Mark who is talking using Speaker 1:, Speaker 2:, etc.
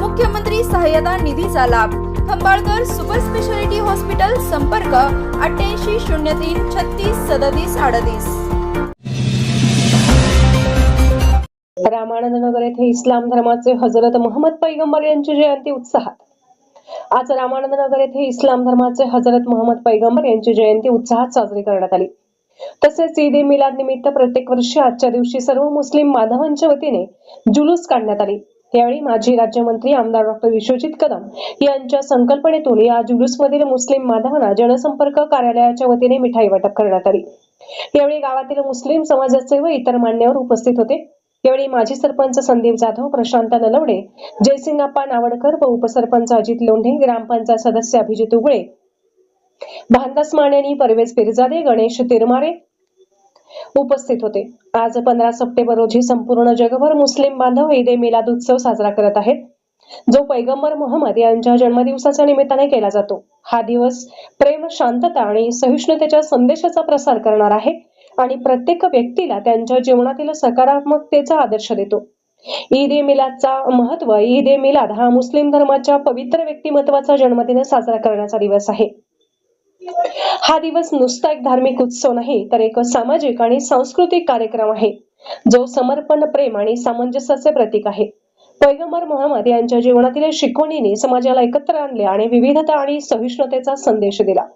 Speaker 1: मुख्यमंत्री सहाय्यता निधीचा लाभ. खंबाळकर सुपर स्पेशालिटी हॉस्पिटल संपर्क अठ्ठ्याऐंशी शून्य तीन छत्तीस सदतीस अडतीस.
Speaker 2: रामानंद नगर येथे इस्लाम धर्माचे हजरत मोहम्मद पैगंबर यांची जयंती उत्साहात. आज रामानंद नगर येथे इस्लाम धर्माचे हजरत मोहम्मद पैगंबर यांची जयंती उत्साहात साजरी करण्यात आली. तसेच ईद ए मिलाद निमित्त प्रत्येक वर्षी आजच्या दिवशी सर्व मुस्लिम बांधवांच्या वतीने जुलूस काढण्यात आली. यावेळी माजी राज्यमंत्री आमदार डॉक्टर विश्वजित कदम यांच्या संकल्पनेतून या जुलूसमधील मुस्लिम बांधवांना जनसंपर्क कार्यालयाच्या वतीने मिठाई वाटप करण्यात आली. यावेळी गावातील मुस्लिम समाजाचे व इतर मान्यवर उपस्थित होते. यावेळी माजी सरपंच संदीप जाधव प्रशांत नलवडे जयसिंगाप्पा नावडकर व उपसरपंच अजित लोंढे ग्रामपंचायत सदस्य अभिजित उगळे भानदास मानेनी परवेज पिरजादे गणेश तिरमारे उपस्थित होते. आज पंधरा सप्टेंबर रोजी संपूर्ण जगभर मुस्लिम बांधव ईद ए मिलाद उत्सव साजरा करत आहेत. जो पैगंबर मोहम्मद यांच्या जन्मदिवसाच्या निमित्ताने केला जातो. हा दिवस प्रेम शांतता आणि सहिष्णुतेच्या संदेशाचा प्रसार करणार आहे आणि प्रत्येक व्यक्तीला त्यांच्या जीवनातील सकारात्मकतेचा आदर्श देतो. ईद ए मिलादचा महत्त्व ईद ए मिलाद हा मुस्लिम धर्माच्या पवित्र व्यक्तिमत्वाचा जन्मदिन साजरा करण्याचा दिवस आहे. हा दिवस नुसता एक धार्मिक उत्सव नाही तर एक सामाजिक आणि सांस्कृतिक कार्यक्रम आहे. जो समर्पण प्रेम आणि सामंजस्याचे प्रतीक आहे. पैगंबर मोहम्मद यांच्या जीवनातील शिकवणीने समाजाला एकत्र आणले आणि विविधता आणि सहिष्णुतेचा संदेश दिला.